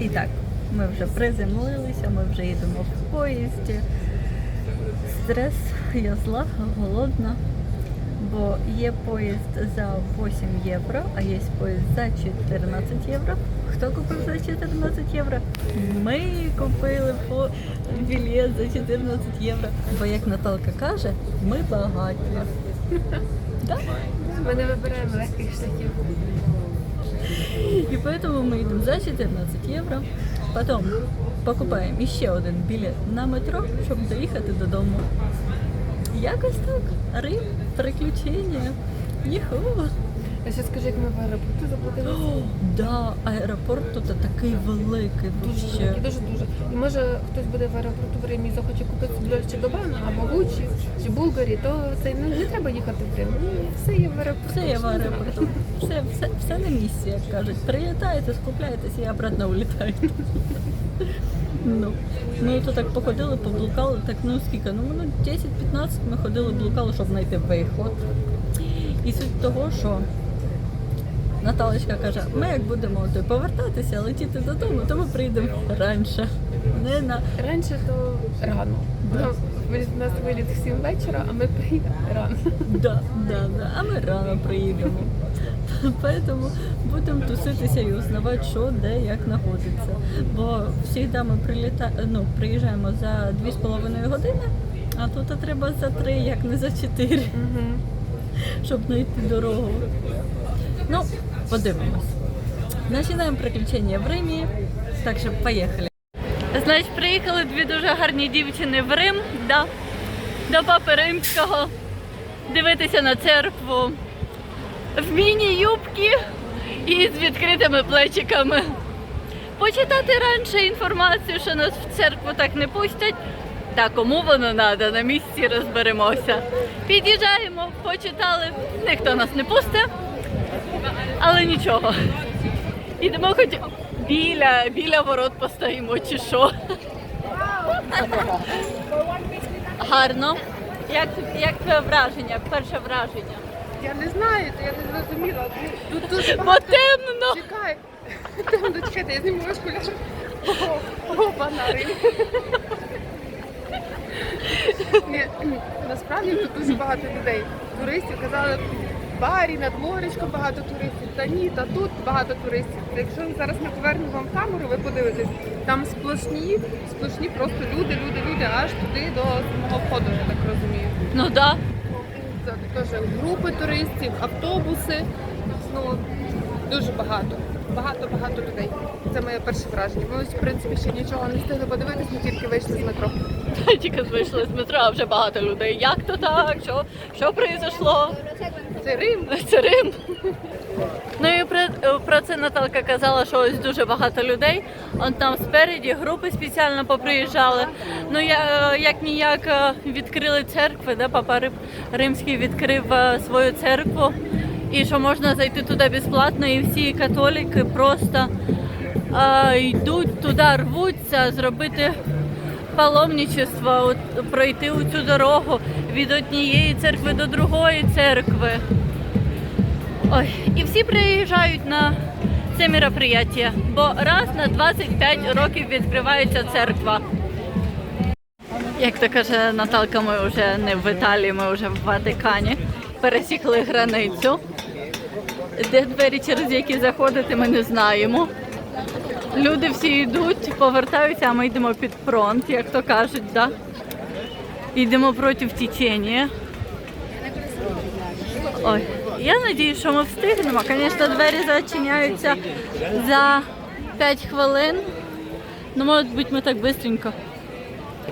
І так, ми вже приземлилися, ми вже їдемо в поїзді. Стрес, я зла, голодна. Бо є поїзд за 8 євро, а є поїзд за 14 євро. Хто купив за 14 євро? Ми купили по білет за 14 євро. Бо як Наталка каже, ми багаті. Ми не вибираємо легких шляхів. И поэтому мы идем за 14 евро. Потом покупаємо еще один билет на метро, щоб доїхати додому. Якось так. Рим, приключення. Їху. А ще скажи, як ми в аеропорту заплатили. О, да, аеропорт тут такий великий. Дуже великий, дуже дуже. І може хтось буде в аеропорту в Римі і захоче купити Дольче Габбана або Гуччі чи Булгарі, то це ну, не треба їхати в Рим. Ні, Все є в аеропорту. Все є в аеропорту. Все, все, все на місці, як кажуть. Прилітаєте, скупляєтеся і обратно улітаєте. Ну, ми то так походили, поблукали, так ну скільки, ну минут 10-15 ми ходили, блукали, щоб знайти виход. І суть того, що Наталочка каже, ми як будемо то повертатися, летіти додому, то ми прийдемо раніше. Не на Раніше то рано. Да. У нас виліт в 7 вечора, а ми приїдемо рано. Да, да, да. А ми рано приїдемо. Поэтому будемо туситися і узнавати, що де, як знаходиться. Бо завжди ми приліта... ну, приїжджаємо за 2,5 години, а тут треба за 3, як не за 4, Угу. щоб знайти дорогу. Ну, подивимось. Починаємо приключення в Римі, так що поїхали. Значить, приїхали дві дуже гарні дівчини в Рим, да, до Папи Римського, дивитися на церкву в міні-юбки і з відкритими плечиками. Почитати раніше інформацію, що нас в церкву так не пустять. Та кому воно треба, на місці розберемося. Під'їжджаємо, почитали, ніхто нас не пустить, але нічого. Ідемо хоч біля, біля ворот постоїмо чи що. Гарно. Як, як твоє враження, перше враження? Я не знаю, я не зрозуміла. Тут дуже Бо темно. Чекай. Там дочекайте, я зніму окуляр. Опа, на. Насправді тут дуже багато людей. Туристів казали, барі, над моречком багато туристів. Та ні, та тут багато туристів. Якщо зараз ми повернемо вам камеру, ви подивитесь, там сплошні, сплошні просто люди, люди, люди, аж туди до самого входу, я так розумію. Ну да. Це теж групи туристів, автобуси. Ну, дуже багато. Багато, багато людей. Це моє перше враження. Ми ось, в принципі, ще нічого не встигли подивитись, ми тільки вийшли з метро. Тільки вийшли з метро, а вже багато людей. Як то так? Що, що произошло? Це Рим. Це Рим. Ну і про, про це Наталка казала, що ось дуже багато людей. Он там спереді групи спеціально поприїжджали. Ну я як ніяк е, відкрили церкви, да, папа Рим- Римський відкрив е, свою церкву. І що можна зайти туди безплатно, і всі католіки просто е, йдуть туди, рвуться зробити паломничество, от, пройти у цю дорогу від однієї церкви до другої церкви. Ой, і всі приїжджають на це мероприятие, бо раз на 25 років відкривається церква. Як то каже Наталка, ми вже не в Італії, ми вже в Ватикані. Пересікли границю. Де двері, через які заходити, ми не знаємо. Люди всі йдуть, повертаються, а ми йдемо під фронт, як то кажуть, да? Йдемо проти течення. Ой, я надію, що ми встигнемо. Звісно, двері зачиняються за 5 хвилин. Ну, може бути, ми так швидко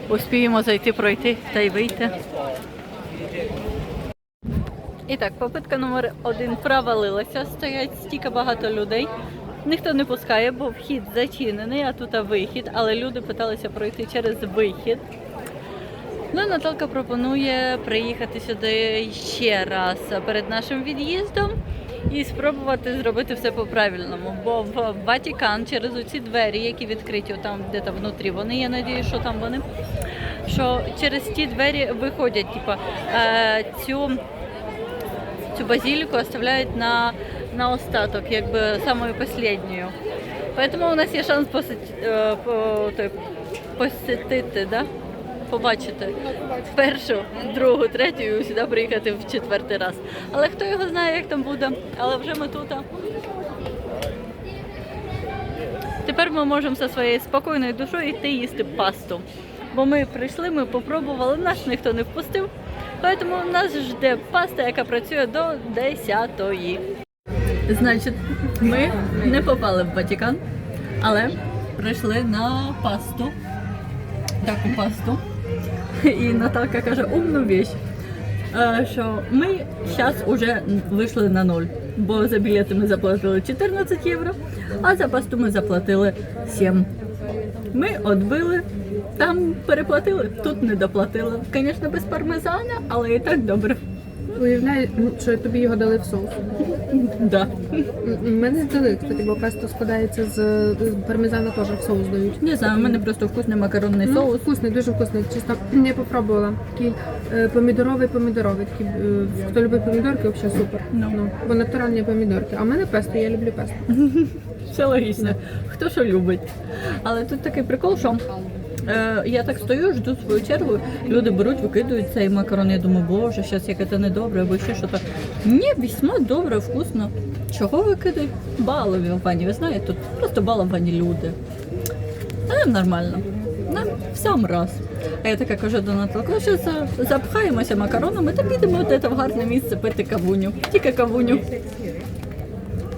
успіємо зайти, пройти та й вийти. І так, попитка номер один провалилася. Стоять стільки багато людей. Ніхто не пускає, бо вхід зачинений, а тут вихід, але люди питалися пройти через вихід. Ну, Наталка пропонує приїхати сюди ще раз перед нашим від'їздом і спробувати зробити все по-правильному. Бо в Ватикан через оці двері, які відкриті там де-то внутрі, вони, я надію, що там вони, що через ті двері виходять, типа, е, цю, цю базіліку оставляють на, на остаток, якби самою останньою. Поэтому у нас є шанс посети, е, по, посетити, да? побачити першу, другу, третю і сюди приїхати в четвертий раз. Але хто його знає, як там буде. Але вже ми тут. Тепер ми можемо зі своєю спокійною душою йти їсти пасту. Бо ми прийшли, ми попробували, нас ніхто не впустив. Тому нас жде паста, яка працює до 10-ї. Значить, ми не попали в Ватикан, але прийшли на пасту. Таку пасту. І Наталка каже умну віч, е, що ми зараз вже вийшли на ноль. Бо за білети ми заплатили 14 євро, а за пасту ми заплатили 7. Ми відбили, там переплатили, тут не доплатили. Звісно, без пармезана, але і так добре. Уявляю, що тобі його дали в соус. Да. Мене здали, кстати, бо песто складається з пармезана теж в соус дають. Не знаю, у мене просто вкусний макаронний Ну, соус. вкусний, дуже вкусний. Чисто я попробувала. Такий е, помідоровий помідоровий. Такий, е, хто любить помідорки, взагалі супер. Ну. Бо натуральні помідорки. А в мене песто, я люблю песто. Все логічно. Хто що любить. Але тут такий прикол, що е, я так стою, жду свою чергу, люди беруть, викидують цей макарон. Я думаю, боже, зараз яке це недобре, або ще щось. Ні, весьма добре, вкусно. Чого викидають? Балові ви знаєте, тут просто баловані люди. А нам нормально. Нам в сам раз. А я така кажу до Наталки, що запхаємося макаронами та підемо в гарне місце пити кавуню. Тільки кавуню.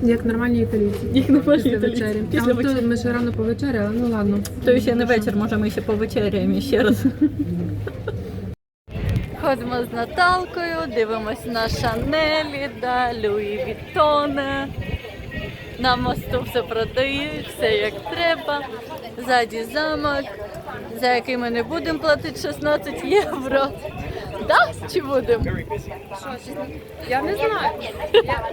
Як нормальні італійці. Їх не Після можна вечері. Після а, вечері. то ми ще рано повечеряли, ну ладно. То ще не вечір, може ми ще повечеряємо ще раз. Ходимо з Наталкою, дивимось на Шанелі, да, Луї Віттоне. На мосту все продають, все як треба. Ззаді замок, за який ми не будемо платити 16 євро. Да? Чи будемо? Я не знаю. Я...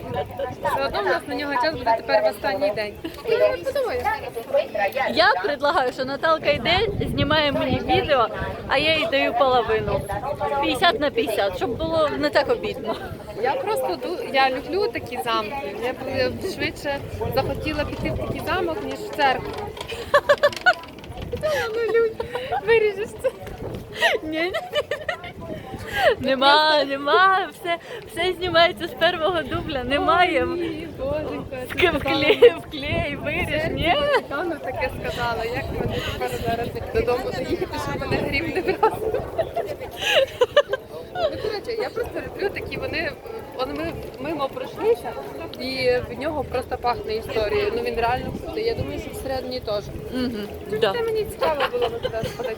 Все одно в нас на нього час буде тепер в останній день. Я предлагаю, що Наталка йде, знімає мені відео, а я їй даю половину. 50 на 50, щоб було не так обідно. Я просто я люблю такі замки. Я б е, швидше захотіла піти в такий замок, ніж в церкву. Ну, виріжеш це. Ні, Нема, нема, все, все знімається з першого дубля, немає. Ні, боженька, Вклей, вклей, виріж, ні? Певно таке сказала. Як мені тепер зараз додому доїхати, щоб мене грім не брав? Ну, коротше, я просто люблю такі, вони, вони ми мимо пройшлися, і в нього просто пахне історією. Ну він реально крутий. Я думаю, що всередині теж. Угу, да. Це мені цікаво було би туди сходити.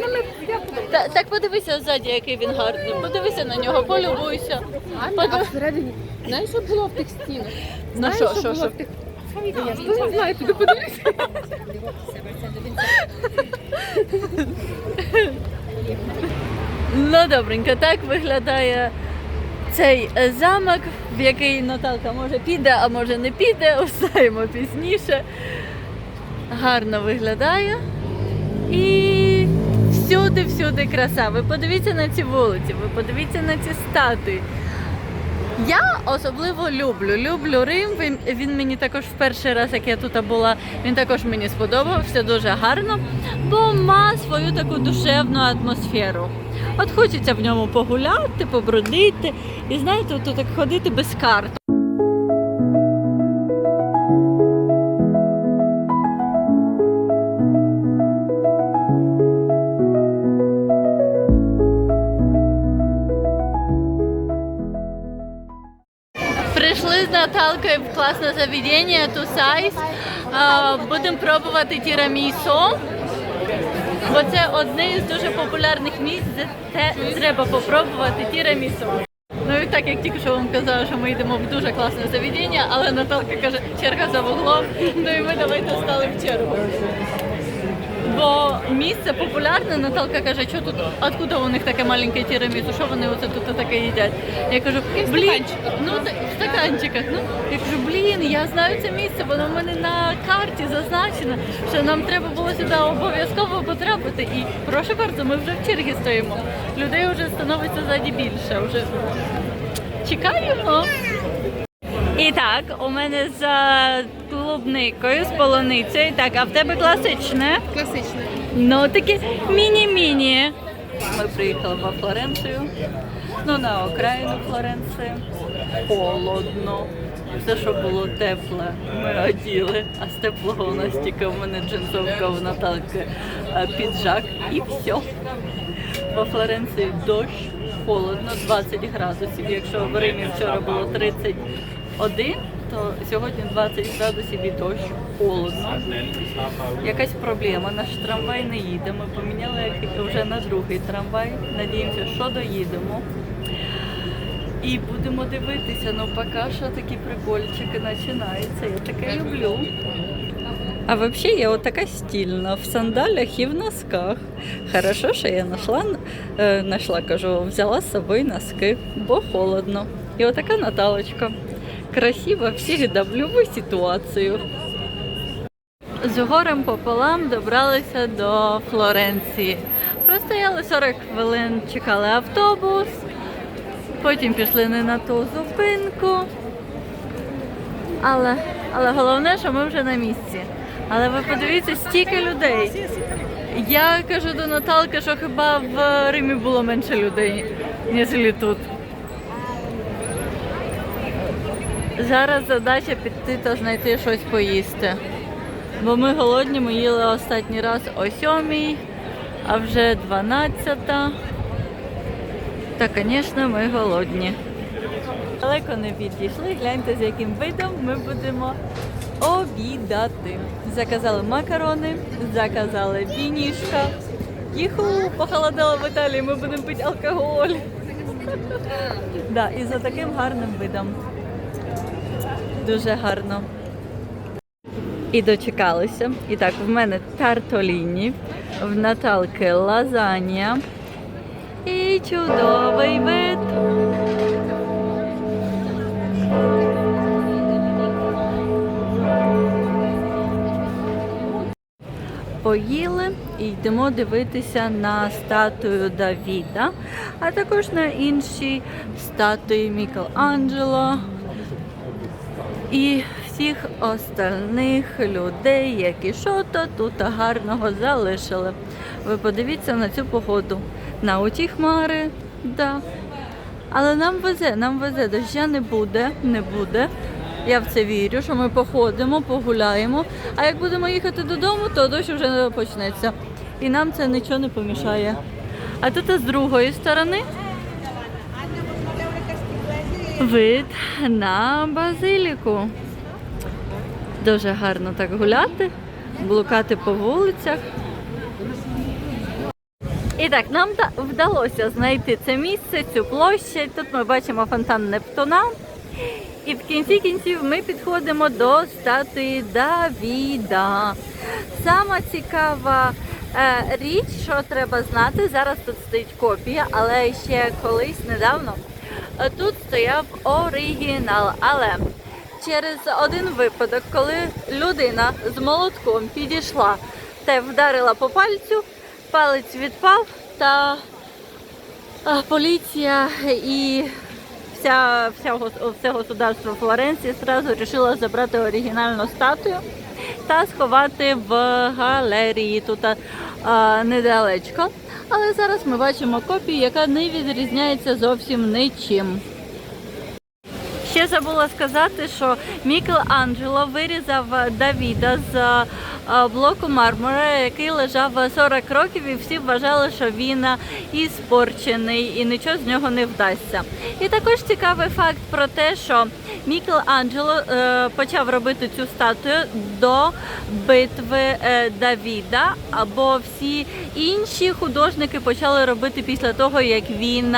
Ну, ми, я подумала. Та, так подивися ззаді, який він гарний. Подивися на нього, полюбуйся. А Подив- всередині, знаєш, що було в тих стінах? Ну Знаєш, що, що було що? в тих... Я ж не знаю, туди подивлюся. Ну добренько, так виглядає цей е, замок, в який Наталка може піде, а може не піде, узнаємо пізніше. Гарно виглядає. І всюди-всюди краса. Ви подивіться на ці вулиці, ви подивіться на ці статуї. Я особливо люблю. Люблю Рим. Він, він мені також в перший раз, як я тут була, він також мені сподобався дуже гарно, бо має свою таку душевну атмосферу. От хочеться в ньому погуляти, побродити і знаєте, тут так ходити без карт. Прийшли з Наталкою в класне заведення Тусайс. Будемо пробувати тірамісо. Бо це одне із дуже популярних місць, де треба попробувати тірамісо. Ну і так як тільки що вам казала, що ми йдемо в дуже класне заведення, але Наталка каже, черга за вуглом, ну і ми давайте стали в чергу. Бо місце популярне, Наталка каже, що тут, откуда у них таке маленьке тірамісу, що вони оце тут таке їдять. Я кажу, блін, ну в стаканчиках. Ну я кажу, блін, я знаю це місце, воно в мене на карті зазначено, що нам треба було сюди обов'язково потрапити. І прошу bardzo, ми вже в чергі стоїмо. Людей вже становиться ззаді більше. Вже чекаємо. І так, у мене з клубникою, з полуницею. Так, а в тебе класичне? Класичне. Ну таке міні-міні. Ми приїхали во Флоренцію. Ну, на окраїну Флоренції. Холодно. Все, що було тепле, ми оділи. А з теплого у нас тільки в мене джинсовка в Наталки е, піджак і все. Во Флоренції дощ, холодно, 20 градусів. Якщо в Римі вчора було 31, то сьогодні 20 градусів і дощ, холодно. Якась проблема, наш трамвай не їде. Ми поміняли вже на другий трамвай. Надіємося, що доїдемо. І будемо дивитися, ну поки що такі прикольчики починаються. Я таке люблю. А взагалі я отака стільна в сандалях і в носках. Хорошо, що я знайшла, е, знайшла, кажу, взяла з собою носки, бо холодно. І отака Наталочка. Красиво, завжди в будь-яку ситуацію. З горем пополам добралися до Флоренції. Простояли 40 хвилин, чекали автобус, потім пішли не на ту зупинку. Але, але головне, що ми вже на місці. Але ви подивіться, стільки людей. Я кажу до Наталки, що хіба в Римі було менше людей, ніж тут. Зараз задача піти та знайти щось поїсти. Бо ми голодні, ми їли останній раз о сьомій, а вже 12. Та, звісно, ми голодні. Далеко не підійшли. Гляньте, з яким видом ми будемо обідати. Заказали макарони, заказали вінішка. Їху, похолодало в Італії, ми будемо пити алкоголь. Да, і за таким гарним видом. Дуже гарно. І дочекалися. І так, в мене тартоліні, в Наталки лазанья. І чудовий вид. Поїли і йдемо дивитися на статую Давіда, а також на інші статуї Мікеланджело і всіх остальних людей, які що-то тут гарного залишили. Ви подивіться на цю погоду. На оті хмари, да. Але нам везе, нам везе, доща не буде, не буде. Я в це вірю, що ми походимо, погуляємо. А як будемо їхати додому, то дощ вже не почнеться. І нам це нічого не помішає. А тут з другої сторони вид на базиліку. Дуже гарно так гуляти, блукати по вулицях. І так, нам вдалося знайти це місце, цю площадь. Тут ми бачимо фонтан Нептуна. І в кінці кінців ми підходимо до статуї Давіда. Сама цікава е, річ, що треба знати, зараз тут стоїть копія, але ще колись недавно тут стояв оригінал. Але через один випадок, коли людина з молотком підійшла та вдарила по пальцю, палець відпав та поліція і вся, вся, все государство Флоренції одразу вирішило забрати оригінальну статую та сховати в галерії тут а, недалечко. Але зараз ми бачимо копію, яка не відрізняється зовсім нічим. Ще забула сказати, що Мікел Анджело вирізав Давіда з е, блоку мармура, який лежав 40 років, і всі вважали, що він іспорчений і нічого з нього не вдасться. І також цікавий факт про те, що Мікел Анджело е, почав робити цю статую до битви е, Давіда, або всі інші художники почали робити після того, як він.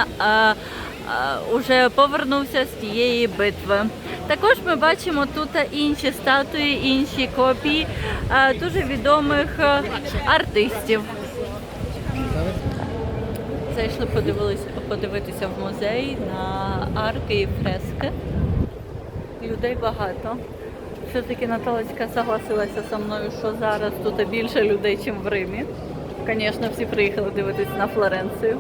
Е, е, повернувся з тієї битви. Також ми бачимо тут інші статуї, інші копії е, дуже відомих е, артистів. Зайшли подивитися в музей на арки і фрески. Людей багато. Все-таки Наталочка согласилася зі мною, що зараз тут більше людей, ніж в Римі. Звісно, всі приїхали дивитися на Флоренцію.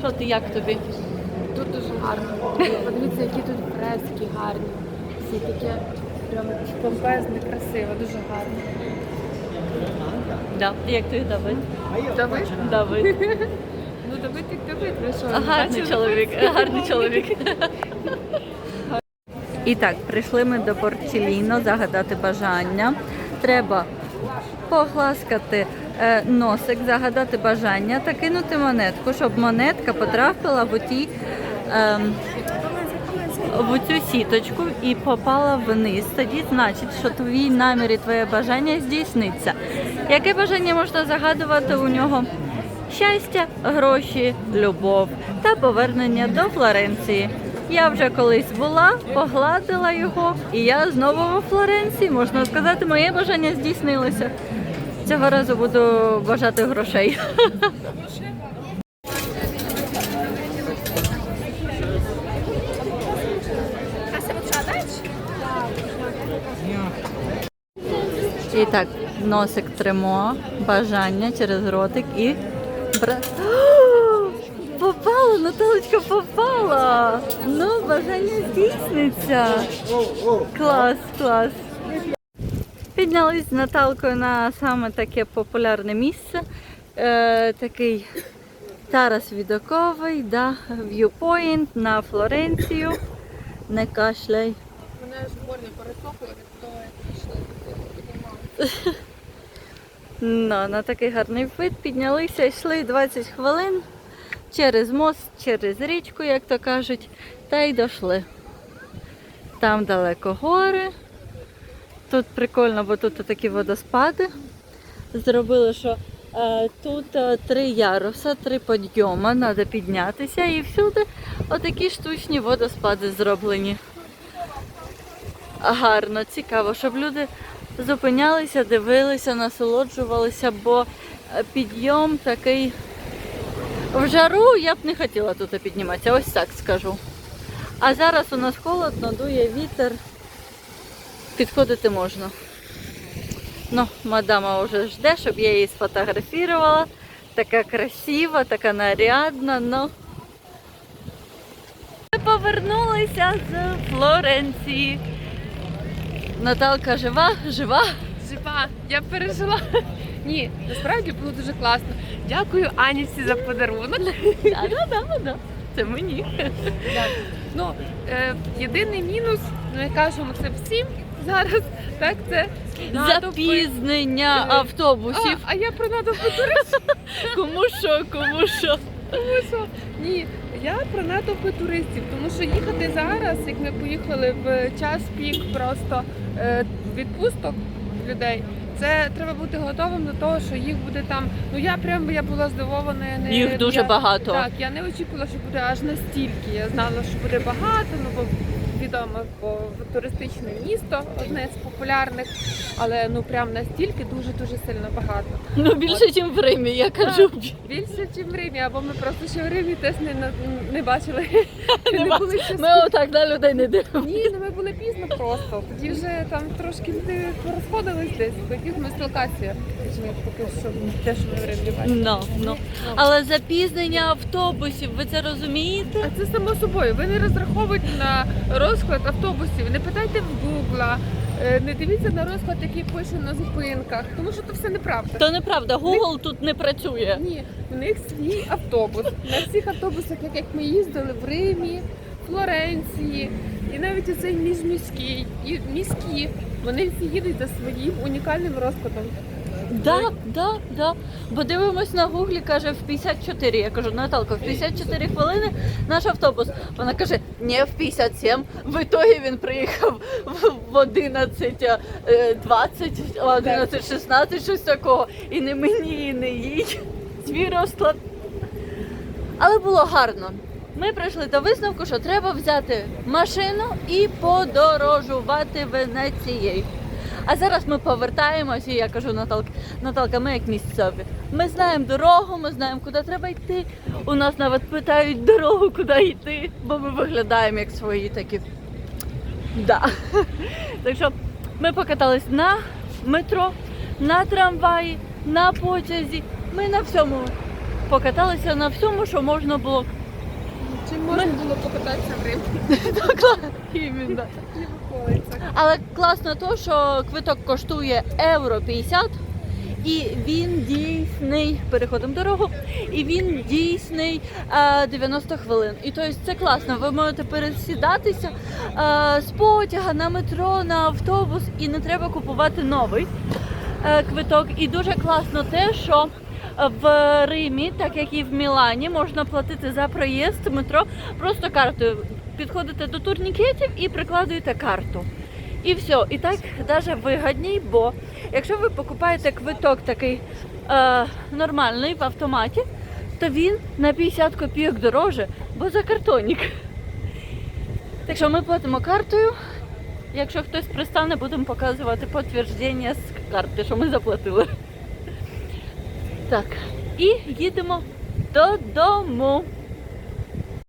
Що ти як тобі? Тут дуже гарно. Подивіться, які тут фрески гарні. Всі таке прям помпезне, красиво, дуже гарно. Да. Як ти Давид? Давид? Давид. Ну Давид як Давид, ви що? Гарний чоловік, гарний чоловік. І так, прийшли ми до Портіліно загадати бажання. Треба погласкати носик, загадати бажання та кинути монетку, щоб монетка потрапила в оті. ем, в цю сіточку і попала вниз. Тоді значить, що твій намір і твоє бажання здійсниться. Яке бажання можна загадувати у нього? Щастя, гроші, любов та повернення до Флоренції. Я вже колись була, погладила його, і я знову у Флоренції. Можна сказати, моє бажання здійснилося. Цього разу буду бажати грошей. І так, носик тримо, бажання через ротик і бра... Попала, Наталочка попала. Ну, бажання здійсниться. Клас, клас. Піднялись з Наталкою на саме таке популярне місце. Е, такий Тарас Відоковий, да, viewpoint на Флоренцію. Не кашляй. Мене ж больно пересохло від того, як пішли. Ну, на такий гарний вид піднялися, йшли 20 хвилин через мост, через річку, як то кажуть, та й дійшли. Там далеко гори. Тут прикольно, бо тут такі водоспади. Зробили, що е, тут е, три яруса, три підйоми, треба піднятися і всюди отакі штучні водоспади зроблені. Гарно, цікаво, щоб люди зупинялися, дивилися, насолоджувалися, бо е, підйом такий в жару я б не хотіла тут підніматися, ось так скажу. А зараз у нас холодно, дує вітер, підходити можна. Ну, мадама вже жде, щоб я її сфотографувала. Така красива, така нарядна, ну. Ми повернулися з Флоренції. Наталка жива, жива. Жива, я пережила. Ні, насправді було дуже класно. Дякую Анівці за подарунок. Да, да, да, да. Це мені. Ну, е, єдиний мінус, ну я кажемо це всім зараз, так це натовпи. Запізнення автобусів. а я про натовпи туристів. Кому що, кому що. Тому що ні, я про натовпи туристів, тому що їхати зараз, як ми поїхали в час пік просто е, відпусток людей. Це треба бути готовим до того, що їх буде там. Ну я прям я була здивована. Не Їх дуже я, багато. Так, я не очікувала, що буде аж настільки. Я знала, що буде багато, ну бо відомо, бо туристичне місто одне з популярних, але ну прям настільки дуже дуже сильно багато. Ну більше, ніж в Римі, я кажу. Більше, ніж в Римі, або ми просто ще в Римі теж не, не бачили. Не Не були. Ми отак на людей не дивимося. Ні, ну ми були пізно просто. Тоді вже там трошки люди розходились десь, яких ми з локації. Ми поки що те, що ми в Римі бачили. Ну, ну. Але запізнення автобусів, ви це розумієте? А це само собою. Ви не розраховуйте на розклад автобусів, не питайте в Гугла, е, не дивіться на розклад, який пише на зупинках, тому що це все неправда. То неправда, Google тут не працює. Ні, в них свій автобус. На всіх автобусах, як, як ми їздили в Римі, Флоренції, і навіть оцей міжміський, і міські, вони всі їдуть за своїм унікальним розкладом. Да, да, да. Бо дивимось на гуглі, каже в 54. Я кажу, Наталко, в 54 хвилини наш автобус. Вона каже, ні, в 57. В ітогі він приїхав в 11, е, 20, 11, 16, щось такого. І не мені, і не їй. Свій розклад. Але було гарно. Ми прийшли до висновку, що треба взяти машину і подорожувати Венецією. А зараз ми повертаємося, і я кажу Наталка, Наталка, ми як місцеві. Ми знаємо дорогу, ми знаємо, куди треба йти. У нас навіть питають дорогу, куди йти, бо ми виглядаємо як свої такі. Да. Так що ми покатались на метро, на трамваї, на потязі. Ми на всьому покаталися на всьому, що можна було. Чим можна було покататися в Рим? Іменно. І околицях. Але класно то, що квиток коштує євро 50, і він дійсний, переходимо дорогу, і він дійсний е, 90 хвилин. І тобто це класно. Ви можете пересідатися е, з потяга на метро, на автобус, і не треба купувати новий е, квиток. І дуже класно те, що в Римі, так як і в Мілані, можна платити за проїзд метро просто картою. Підходите до турнікетів і прикладуєте карту. І все. І так навіть вигідній, бо якщо ви покупаєте квиток такий е, нормальний в автоматі, то він на 50 копійок дороже, бо за картонник. Так що ми платимо картою. Якщо хтось пристане, будемо показувати підтвердження з карти, що ми заплатили. Так, і їдемо додому.